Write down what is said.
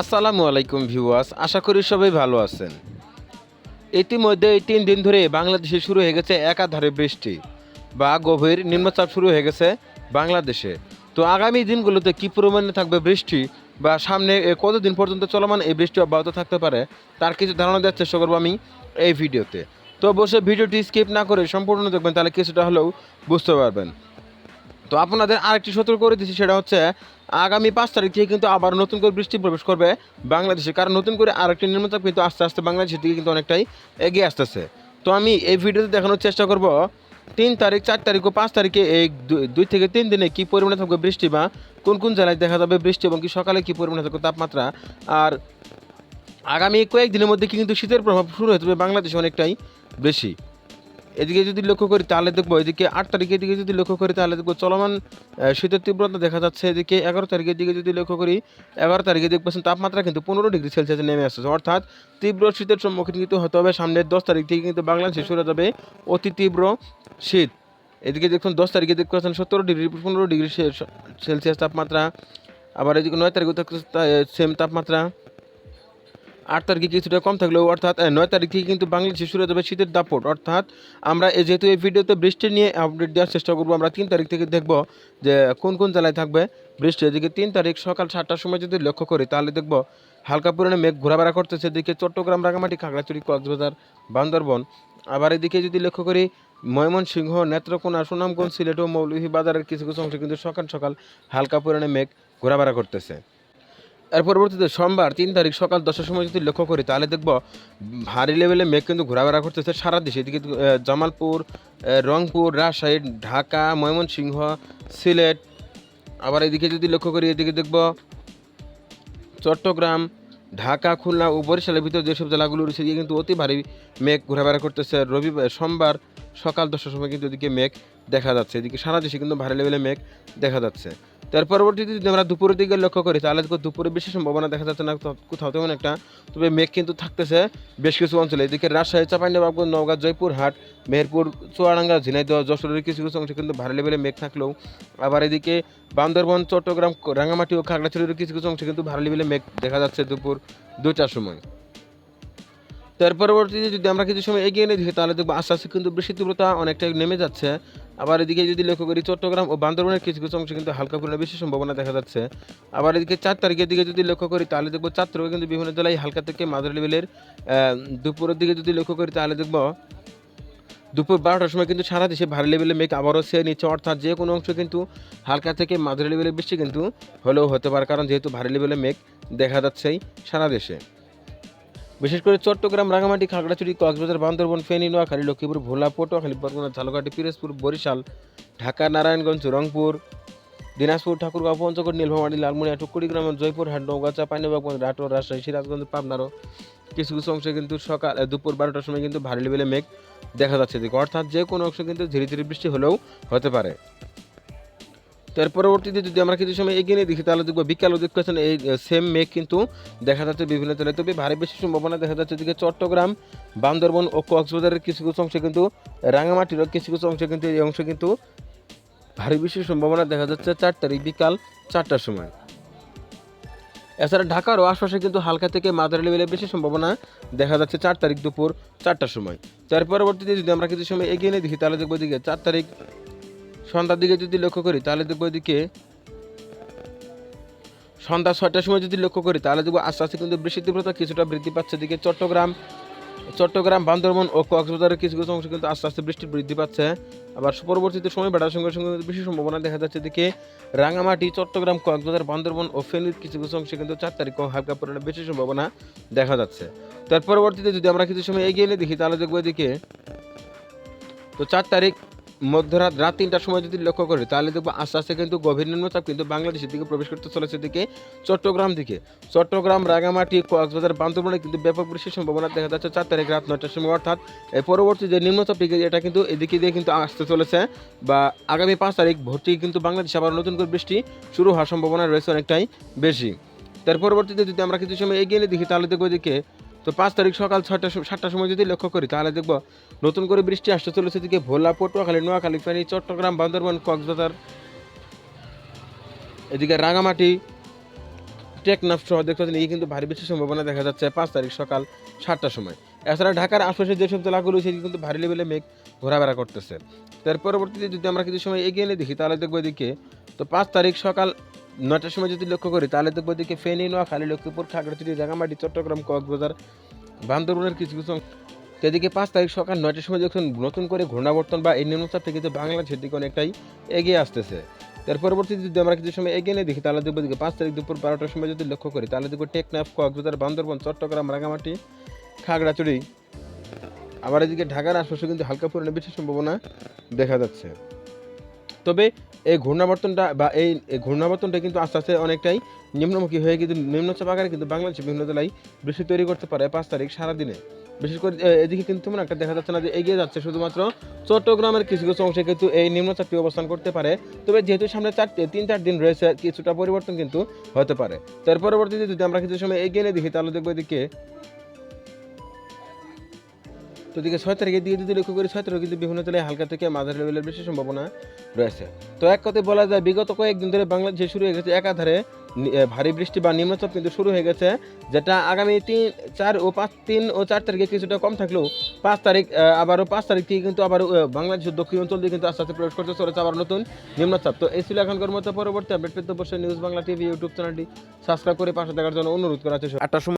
আসসালামু আলাইকুম ভিউয়ার্স, আশা করি সবাই ভালো আছেন। ইতিমধ্যে এই তিন দিন ধরে বাংলাদেশে শুরু হয়ে গেছে একাধারে বৃষ্টি বা গভীর নিম্নচাপ শুরু হয়ে গেছে বাংলাদেশে। তো আগামী দিনগুলোতে কী পরিমাণে থাকবে বৃষ্টি বা সামনে কতদিন পর্যন্ত চলমান এই বৃষ্টি অব্যাহত থাকতে পারে, তার কিছু ধারণা দেওয়ার চেষ্টা করব আমি এই ভিডিওতে। তো অবশ্যই ভিডিওটি স্কিপ না করে সম্পূর্ণ দেখবেন, তাহলে কিছুটা হলেও বুঝতে পারবেন। তো আপনাদের আরেকটি সতর্ক করে দিচ্ছি, সেটা হচ্ছে আগামী পাঁচ তারিখ থেকে কিন্তু আবার নতুন করে বৃষ্টি প্রবেশ করবে বাংলাদেশে। কারণ নতুন করে আরেকটি নিম্নচাপ কিন্তু আস্তে আস্তে বাংলাদেশের দিকে কিন্তু অনেকটাই এগিয়ে আসতেছে। তো আমি এই ভিডিওতে দেখানোর চেষ্টা করব, তিন তারিখ, চার তারিখ ও পাঁচ তারিখে এই দুই থেকে তিন দিনে কী পরিমাণে থাকবে বৃষ্টি বা কোন কোন জেলায় দেখা যাবে বৃষ্টি এবং কি সকালে কী পরিমাণে থাকবে তাপমাত্রা। আর আগামী কয়েকদিনের মধ্যে কিন্তু শীতের প্রভাব শুরু হয়ে হবে বাংলাদেশে অনেকটাই বেশি। এদিকে যদি লক্ষ্য করি, তাহলে দেখব এদিকে আট তারিখের দিকে যদি লক্ষ্য করি, তাহলে দেখব চলমান শীতের তীব্রতা দেখা যাচ্ছে। এদিকে এগারো তারিখের দিকে যদি লক্ষ্য করি, এগারো তারিখে দেখবেন তাপমাত্রা কিন্তু পনেরো ডিগ্রি সেলসিয়াসে নেমে আসছে অর্থাৎ তীব্র শীতের সম্মুখীন কিন্তু হতে হবে। সামনের দশ তারিখ থেকে কিন্তু বাংলাদেশে শুরু যাবে অতি তীব্র শীত। এদিকে দেখুন, দশ তারিখে দেখতে পাচ্ছেন সতেরো ডিগ্রি, পনেরো ডিগ্রি সেলসিয়াস তাপমাত্রা। আবার এদিকে নয় তারিখে সেম তাপমাত্রা। আট তারিখে কিছুটা কম থাকলেও, অর্থাৎ নয় তারিখ কিন্তু বাংলাদেশে শুরু যাবে শীতের দাপট। অর্থাৎ, আমরা এই যেহেতু এই ভিডিওতে বৃষ্টি নিয়ে আপডেট দেওয়ার চেষ্টা করব, আমরা তিন তারিখ থেকে দেখব যে কোন কোন জেলায় থাকবে বৃষ্টি। এদিকে তিন তারিখ সকাল সাতটার সময় যদি লক্ষ্য করি, তাহলে দেখব হালকা পরিমাণে মেঘ ঘোরাফেরা করতেছে। এদিকে চট্টগ্রাম রাঙামাটি খাগড়াছড়ি, কক্সবাজার, বান্দরবন। আবার এদিকে যদি লক্ষ্য করি, ময়মনসিংহ, নেত্রকোনা, সুনামগঞ্জ, সিলেট ও মৌলভীবাজারের কিছু কিছু অংশে কিন্তু সকাল সকাল হালকা পরিমাণে মেঘ ঘোরাফেরা করতেছে। এর পরবর্তীতে সোমবার তিন তারিখ সকাল দশটার সময় যদি লক্ষ্য করি, তাহলে দেখব ভারী লেভেলে মেঘ কিন্তু ঘোরাফেরা করতেছে সারা দেশে। এদিকে জামালপুর রংপুর, রাজশাহী, ঢাকা, ময়মনসিংহ, সিলেট। আবার এদিকে যদি লক্ষ্য করি, এদিকে দেখব চট্টগ্রাম, ঢাকা, খুলনা ও বরিশালের ভিতরে যেসব জেলাগুলো রয়েছে কিন্তু অতি ভারী মেঘ ঘোরাফেরা করতেছে। রবিবার, সোমবার সকাল দশটার সময় কিন্তু এদিকে মেঘ দেখা যাচ্ছে। এদিকে সারা দেশে কিন্তু ভারী লেভেলে মেঘ দেখা যাচ্ছে। তার পরবর্তীতে যদি আমরা দুপুরের দিকে লক্ষ্য করি, তাহলে দুপুরে বেশি সম্ভাবনা দেখা যাচ্ছে না, কোথাও তেমন একটা। তবে মেঘ কিন্তু থাকতেছে বেশ কিছু অঞ্চলে। এদিকে রাজশাহী, চাঁপাইনবাবগঞ্জ, নওগাঁ, জয়পুরহাট, মেহেরপুর, চুয়াডাঙ্গা, ঝিনাইদহ, যশোরের কিছু কিছু অংশে কিন্তু ভারী লেভেলে মেঘ থাকলেও আবার এদিকে বান্দরবন, চট্টগ্রাম রাঙামাটি ও খাগড়াছড়ির কিছু কিছু অংশে কিন্তু ভারী লেভেলে মেঘ দেখা যাচ্ছে দুপুর দুটার সময়। তার পরবর্তীতে যদি আমরা কিছু সময় এগিয়ে নিয়ে দেখি তাহলে দেখব আস্তে আস্তে কিন্তু বৃষ্টির তীব্রতা অনেকটা নেমে যাচ্ছে। আবার এদিকে যদি লক্ষ্য করি, চট্টগ্রাম ও বান্দরবনের কিছু কিছু অংশে কিন্তু হালকা পরিমাণে বেশি সম্ভাবনা দেখা যাচ্ছে। আবার এদিকে চার তারিখের দিকে যদি লক্ষ্য করি, তাহলে দেখব চার তারিখে কিন্তু বিভিন্ন জেলায় হালকা থেকে মাঝারি লেভেলের দুপুরের দিকে যদি লক্ষ্য করি, তাহলে দেখব দুপুর বারোটার সময় কিন্তু সারা দেশে ভারী লেভেলের মেঘ আবারও সে নিচ্ছে। অর্থাৎ যে কোনো অংশ কিন্তু হালকা থেকে মাঝারি লেভেলের বৃষ্টি কিন্তু হলেও হতে পারে, কারণ যেহেতু ভারী লেভেলের মেঘ দেখা যাচ্ছেই সারা দেশে। বিশেষ করে চট্টগ্রাম রাঙামাটি খাগড়াছড়ি, কক্সবাজার, বান্দরবন, ফেনী, নোয়াখালী, লক্ষ্মীপুর ভোলা পটুয়াখালী বরগুনা ঝালকাঠি, পিরোজপুর, বরিশাল, ঢাকা, নারায়ণগঞ্জ, রংপুর, দিনাজপুর, ঠাকুরগাঁও, পঞ্চগড়, নীলফামারী লালমনিয়া টুকুড়িগ্রাম জয়পুরহাট নৌগাছা পাইনবাগঞ্জ রাটোর, রাজশাহী, সিরাজগঞ্জ, পাবনারও কিছু কিছু অংশে কিন্তু সকাল দুপুর বারোটার সময় কিন্তু ভারী লেভেলে মেঘ দেখা যাচ্ছে দিকে অর্থাৎ যে কোনো অংশে কিন্তু ধীরে ধীরে বৃষ্টি হলেও হতে পারে। তার পরবর্তীতে যদি আমরা কিছু সময় এগিয়ে নিয়ে দেখি, তাহলে দেখব দেখতে পাচ্ছেন এই সেম মেঘ কিন্তু দেখা যাচ্ছে বিভিন্ন জেলায়। তবে ভারী বেশি সম্ভাবনা দেখা যাচ্ছে এদিকে চট্টগ্রাম, বান্দরবন ও কক্সবাজারের কিছু কিছু অংশে কিন্তু রাঙামাটিরও কিছু কিছু অংশে কিন্তু এই অংশে কিন্তু ভারী বেশি সম্ভাবনা দেখা যাচ্ছে চার তারিখ বিকাল চারটার সময়। এছাড়া ঢাকার ও আশপাশে কিন্তু হালকা থেকে মাঝারি লেভেলে বেশি সম্ভাবনা দেখা যাচ্ছে চার তারিখ দুপুর চারটার সময়। তার পরবর্তীতে যদি আমরা কিছু সময় এগিয়ে নিয়ে দেখি, তাহলে দেখব এদিকে চার তারিখ সন্ধ্যার দিকে যদি লক্ষ্য করি, তাহলে দেখব এদিকে, সন্ধ্যা ছয়টার সময় যদি লক্ষ্য করি, তাহলে দেখব আস্তে আস্তে কিন্তু বৃষ্টির তীব্রতা কিছুটা বৃদ্ধি পাচ্ছে। এদিকে চট্টগ্রাম চট্টগ্রাম, বান্দরবন ও কক্সবাজারের কিছু কিছু অংশ কিন্তু আস্তে আস্তে বৃষ্টি বৃদ্ধি পাচ্ছে। আবার পরবর্তীতে সময় বাড়ার সঙ্গে সঙ্গে বেশি সম্ভাবনা দেখা যাচ্ছে। এদিকে রাঙামাটি, চট্টগ্রাম, কক্সবাজার, বান্দরবন ও ফেনীর কিছু কিছু অংশে কিন্তু চার তারিখ হালকা পরিমাণে বেশি সম্ভাবনা দেখা যাচ্ছে। তার পরবর্তীতে যদি আমরা কিছু সময় এগিয়ে নিয়ে দেখি, তাহলে দেখব এদিকে, তো চার তারিখ মধ্যরাত রাত তিনটার সময় যদি লক্ষ্য করি, তাহলে দেখব আস্তে আস্তে কিন্তু গভীর নিম্নচাপ কিন্তু বাংলাদেশের দিকে প্রবেশ করতে চলেছে দিকে চট্টগ্রাম দিকে। চট্টগ্রাম, রাঙামাটি, কক্সবাজার, বান্দরবনে কিন্তু ব্যাপক বৃষ্টির সম্ভাবনা দেখা যাচ্ছে চার তারিখ রাত নয়টার সময়। অর্থাৎ পরবর্তী যে নিম্নচাপ এটা কিন্তু এদিকে দিয়ে কিন্তু আসতে চলেছে বা আগামী পাঁচ তারিখ ভোর থেকে কিন্তু বাংলাদেশে আবার নতুন করে বৃষ্টি শুরু হওয়ার সম্ভাবনা রয়েছে অনেকটাই বেশি। তার পরবর্তীতে যদি আমরা কিছু সময় এগিয়ে দেখি, তাহলে দেখব এদিকে তো পাঁচ তারিখ সকাল ছয়টা সাতটার সময় যদি লক্ষ্য করি, তাহলে দেখব নতুন করে বৃষ্টি আসতে চলেছে দিকে ভোলা, পটুয়াখালী, নোয়াখালী, ফেনী, চট্টগ্রাম, বান্দরবান, কক্সবাজার, এদিকে রাঙামাটি, টেকনাফ সহ দেখতে পাচ্ছেন এই কিন্তু ভারী বৃষ্টির সম্ভাবনা দেখা যাচ্ছে পাঁচ তারিখ সকাল সাতটার সময়। এছাড়া ঢাকার আশপাশে যেসব জেলাগুলো সেটি কিন্তু ভারী লেভেলে মেঘ ঘোরাফেরা করতেছে। তার পরবর্তীতে যদি আমরা কিছু সময় এগিয়ে নিয়ে দেখি, তাহলে দেখব এদিকে তো পাঁচ তারিখ সকাল নয়টার সময় যদি লক্ষ্য করি, তাহলে দেখব এদিকে ফেনী, নোয়াখালী, লক্ষ্মীপুর, খাগড়াছড়ি রাঙামাটি চট্টগ্রাম, কক্সবাজার, বান্দরবনের কিছু কিছু এদিকে পাঁচ তারিখ সকাল নয়টার সময় যখন নতুন করে ঘূর্ণাবর্তন বা এই নিম্নচাপটা কিন্তু বাংলাদেশের দিকে অনেকটাই এগিয়ে আসতেছে। তার পরবর্তীতে যদি আমরা কিছু সময় এগিয়ে নিয়ে দেখি, তাহলে দেখব এদিকে পাঁচ তারিখ দুপুর বারোটার সময় যদি লক্ষ্য করি, তাহলে দেখব টেকনাফ, কক্সবাজার, বান্দরবন, চট্টগ্রাম রাঙামাটি খাগড়াছড়ি। আবার এদিকে ঢাকার আশপাশে কিন্তু হালকা পরিমাণে বেশি সম্ভাবনা দেখা যাচ্ছে। তবে এই ঘূর্ণাবর্তনটা বা এই ঘূর্ণাবর্তনটা কিন্তু আস্তে আস্তে অনেকটাই নিম্নমুখী হয়ে কিন্তু নিম্নচাপ আকারে কিন্তু বাংলাদেশের বিভিন্ন জেলায় বৃষ্টি তৈরি করতে পারে পাঁচ তারিখ সারাদিনে। বিশেষ করে এদিকে কিন্তু তেমন একটা দেখা যাচ্ছে না যে এগিয়ে যাচ্ছে, শুধুমাত্র চট্টগ্রামের কিছু কিছু অংশে কিন্তু এই নিম্নচাপটি অবস্থান করতে পারে। তবে যেহেতু সামনে চারটে তিন চার দিন রয়েছে, কিছুটা পরিবর্তন কিন্তু হতে পারে। তার পরবর্তীতে যদি আমরা কিছু সময় এগিয়ে নিয়ে দেখি, তাহলে দেখব এদিকে তো দিকে ছয় তারিখের দিকে যদি লক্ষ্য করি, ছয় তারিখে কিন্তু বিভিন্ন জেলায় হালকা থেকে মাঝারি লেভেলের বেশি সম্ভাবনা রয়েছে। তো এক কথায় বলা যায়, বিগত কয়েকদিন ধরে বাংলাদেশে শুরু হয়ে গেছে, একাধারে ভারী বৃষ্টি বা নিম্নচাপ কিন্তু শুরু হয়ে গেছে, যেটা আগামী তিন, চার ও পাঁচ, তিন ও চার তারিখে কিছুটা কম থাকলেও পাঁচ তারিখ আবারও পাঁচ তারিখ থেকে কিন্তু আবার বাংলাদেশের দক্ষিণ অঞ্চল দিয়ে কিন্তু আস্তে আস্তে প্রবেশ করতে চলেছে আবার নতুন নিম্নচাপ। তো এই ছিল এখনকার মতো পরবর্তী আপডেট পেতে অবশ্যই নিউজ বাংলা টিভি ইউটিউব চ্যানেলটি সাবস্ক্রাইব করে পাশে দেখার জন্য অনুরোধ করা হচ্ছে। আটটার সময়